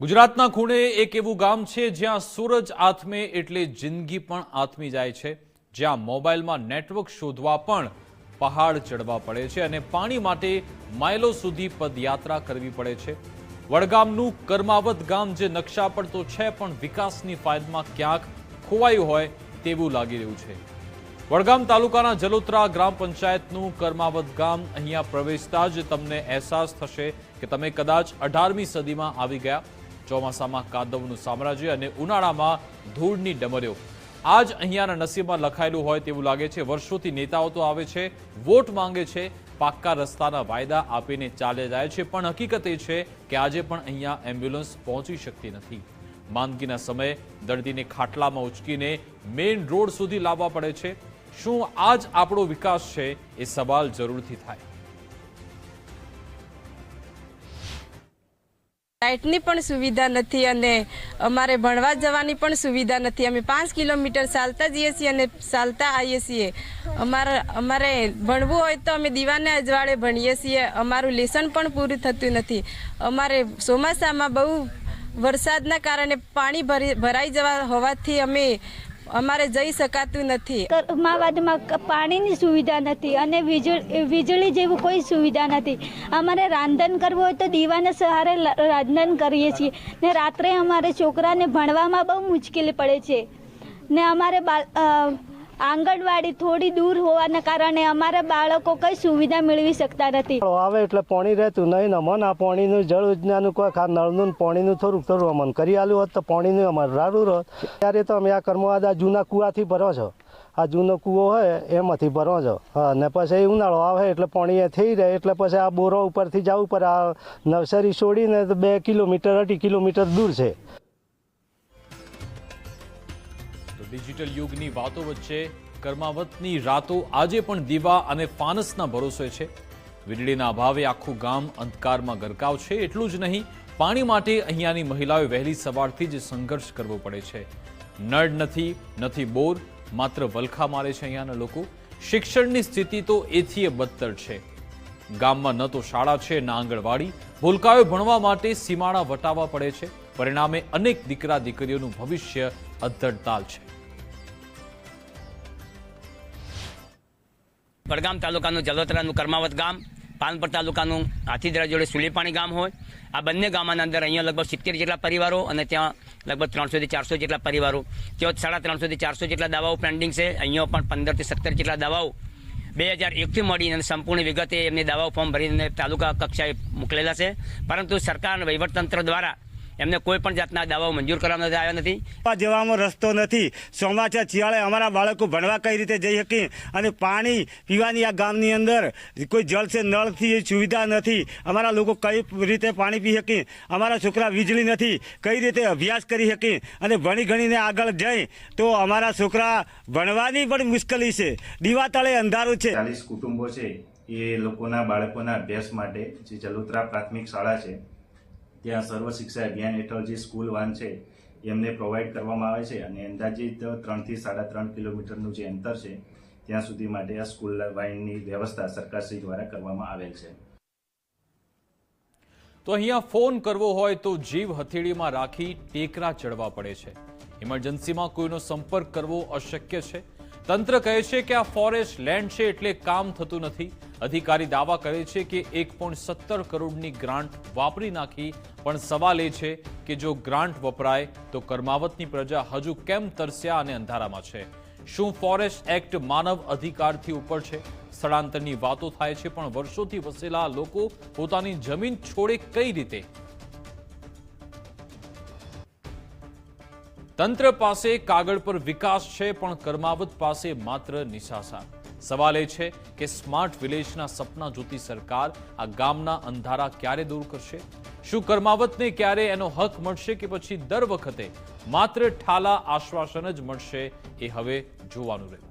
ગુજરાતના ખૂણે એક એવું ગામ છે જ્યાં સૂરજ આથમે એટલે જિંદગી પણ આથમી જાય છે. જ્યાં મોબાઈલમાં નેટવર્ક શોધવા પણ પહાડ ચડવા પડે છે અને પાણી માટે માઇલો સુધી પદયાત્રા કરવી પડે છે. વડગામનું કર્માવત ગામ જે નકશા પર તો છે પણ વિકાસની ફાઇલમાં ક્યાંક ખોવાયું હોય તેવું લાગી રહ્યું છે. વડગામ તાલુકાના જલોત્રા ગ્રામ પંચાયતનું કર્માવત ગામ અહીંયા પ્રવેશતા જ તમને અહેસાસ થશે કે તમે કદાચ અઢારમી સદીમાં આવી ગયા. ચોમાસામાં કાદવનું સામ્રાજ્ય અને ઉનાળામાં ધૂળની ડમરીઓ. આજ અહીંયાના નસીબમાં લખાયેલું હોય તેવું લાગે છે, વર્ષોથી નેતાઓ તો આવે છે, વોટ માંગે છે, પાક્કા રસ્તાના વાયદા આપીને ચાલે જાય છે, પણ હકીકત એ છે કે આજે પણ અહીંયા એમ્બ્યુલન્સ પહોંચી શકતી નથી. માંદગીના સમયે દર્દીને ખાટલામાં ઉચકીને મેઇન રોડ સુધી લાવવા પડે છે. શું આ જ આપણો વિકાસ છે એ સવાલ જરૂરથી થાય. લાઇટની પણ સુવિધા નથી અને અમારે ભણવા જવાની પણ સુવિધા નથી. અમે પાંચ કિલોમીટર ચાલતા જઈએ છીએ અને ચાલતા આવીએ છીએ. અમારા, અમારે ભણવું હોય તો અમે દીવાને અજવાળે ભણીએ છીએ. અમારું લેસન પણ પૂરું થતું નથી. અમારે ચોમાસામાં બહુ વરસાદના કારણે પાણી ભરી, ભરાઈ જવા હોવાથી અમે અમારે જઈ શકાતું નથી. કર્માવાદમાં પાણીની સુવિધા નથી અને વીજળી જેવું કોઈ સુવિધા નથી. અમારે રાંધન કરવું હોય તો દીવાના સહારે રાંધન કરીએ છીએ. ને રાત્રે અમારે છોકરાને ભણવામાં બહુ મુશ્કેલી પડે છે. ને અમારે બાળ આંગણવાડી થોડી દૂર હોવાના કારણે અમારા બાળકો કઈ સુવિધા મેળવી શકતા નથી. આવે એટલે પાણી રહેતું નહીં અમન આ પાણીનું જળ યોજનાનું કોઈ ખા નળનું પાણીનું થોડુંક થોડું અમન કરી આલ્યું હોત તો પાણીનું અમારે રાડું રહો. ત્યારે તો અમે આ કર્મવાદ આ જૂના કૂવાથી ભરો છો. આ જૂનો કૂવો હોય એમાંથી ભરો છો. અને પછી ઉનાળો આવે એટલે પાણી એ થઈ રહે. એટલે પછી આ બોરો ઉપરથી જવું પર આ નર્સરી છોડીને બે કિલોમીટર, અઢી કિલોમીટર દૂર છે. ડિજિટલ યુગની વાતો વચ્ચે કર્માવતની રાતો આજે પણ દીવા અને ફાનસના ભરોસે છે. વીજળીના અભાવે આખું ગામ અંધકારમાં ગરકાવ છે, એટલું જ નહીં, પાણી માટે અહીંયાની મહિલાઓએ વહેલી સવારથી જ સંઘર્ષ કરવો પડે છે. નળ નથી નથી બોર, માત્ર વલખા મારે છે અહીંયાના લોકો. શિક્ષણની સ્થિતિ તો એથીય બદતર છે. ગામમાં ન તો શાળા છે, ન આંગણવાડી. ભૂલકાઓ ભણવા માટે સીમાડા વટાવવા પડે છે. પરિણામે અનેક દીકરા દીકરીઓનું ભવિષ્ય અધડતાલ છે. વડગામ તાલુકાનું જલોતરાનું કર્માવત ગામ, પાનપર તાલુકાનું હાથીદરા જોડે સુલીપાણી ગામ હોય. આ બંને ગામના અંદર અહીંયા લગભગ સિત્તેર જેટલા પરિવારો અને ત્યાં લગભગ ત્રણસોથી ચારસો જેટલા પરિવારો. ત્યાં સાડા ત્રણસોથી ચારસો જેટલા દાવાઓ પેન્ડિંગ છે. અહીંયા પણ પંદરથી સત્તર જેટલા દાવાઓ બે હજાર એકથી મળીને અને સંપૂર્ણ વિગતે એમની દાવાઓ ફોર્મ ભરીને તાલુકા કક્ષાએ મોકલેલા છે. પરંતુ સરકાર વહીવટતંત્ર દ્વારા એમને કોઈ પણ જાતના દાવાઓ મંજૂર કરવામાં નથી આવ્યા નથી. જવામાં રસ્તો નથી. ચોમાસા શિયાળે અમારા બાળકો ભણવા કઈ રીતે જઈ શકે અને પાણી પીવાની આ ગામની અંદર કોઈ જળ છે નળથી સુવિધા નથી. અમારા લોકો કઈ રીતે પાણી પી શકે? અમારા છોકરા વીજળી નથી. કઈ રીતે અભ્યાસ કરી શકે? અને ભણી ગણીને આગળ જઈ તો અમારા છોકરા ભણવાની પણ મુશ્કેલી છે. દીવા તળે અંધારું છે. ચાલીસ કુટુંબો છે. એ લોકોના બાળકોના અભ્યાસ માટે જે જલોત્રા પ્રાથમિક શાળા છે ત્યાં સર્વ શિક્ષા અભિયાન હેઠળ જે સ્કૂલ વાન છે, એમને પ્રોવાઈડ કરવામાં આવે છે અને અંદાજિત ત્રણથી સાડા ત્રણ કિલોમીટરનું જે અંતર છે, ત્યાં સુધી માટે આ સ્કૂલ વાઇનની વ્યવસ્થા સરકારશ્રી દ્વારા કરવામાં આવેલ છે. તો અહીંયા ફોન કરવો હોય તો જીવ હથેળીમાં રાખી ટેકરા ચડવા પડે છે. ઇમરજન્સીમાં કોઈનો સંપર્ક કરવો અશક્ય છે. તંત્ર કહે છે કે આ ફોરેસ્ટ લેન્ડ છે એટલે કામ થતું નથી. અધિકારી દાવા કરે છે કે એક સત્તર કરોડની ગ્રાન્ટ વાપરી નાખી, પણ સવાલ એ છે કે જો ગ્રાન્ટ વપરાય, તો કર્માવતની પ્રજા હજુ કેમ તરસ્યા અને અંધારામાં છે? શું ફોરેસ્ટ એક્ટ માનવ અધિકારથી ઉપર છે? સ્થળાંતરની વાતો થાય છે, પણ વર્ષોથી વસેલા લોકો પોતાની જમીન છોડે કઈ રીતે? તંત્ર પાસે કાગળ પર વિકાસ છે, પણ કર્માવત પાસે માત્ર નિશાસા. સવાલ એ છે કે સ્માર્ટ વિલેજના સપના જોતી સરકાર આ ગામના અંધારા ક્યારે દૂર કરશે? શું કર્માવતને ક્યારે એનો હક મળશે કે પછી દર વખતે માત્ર ઠાલા આશ્વાસન જ મળશે એ હવે જોવાનું રહ્યું?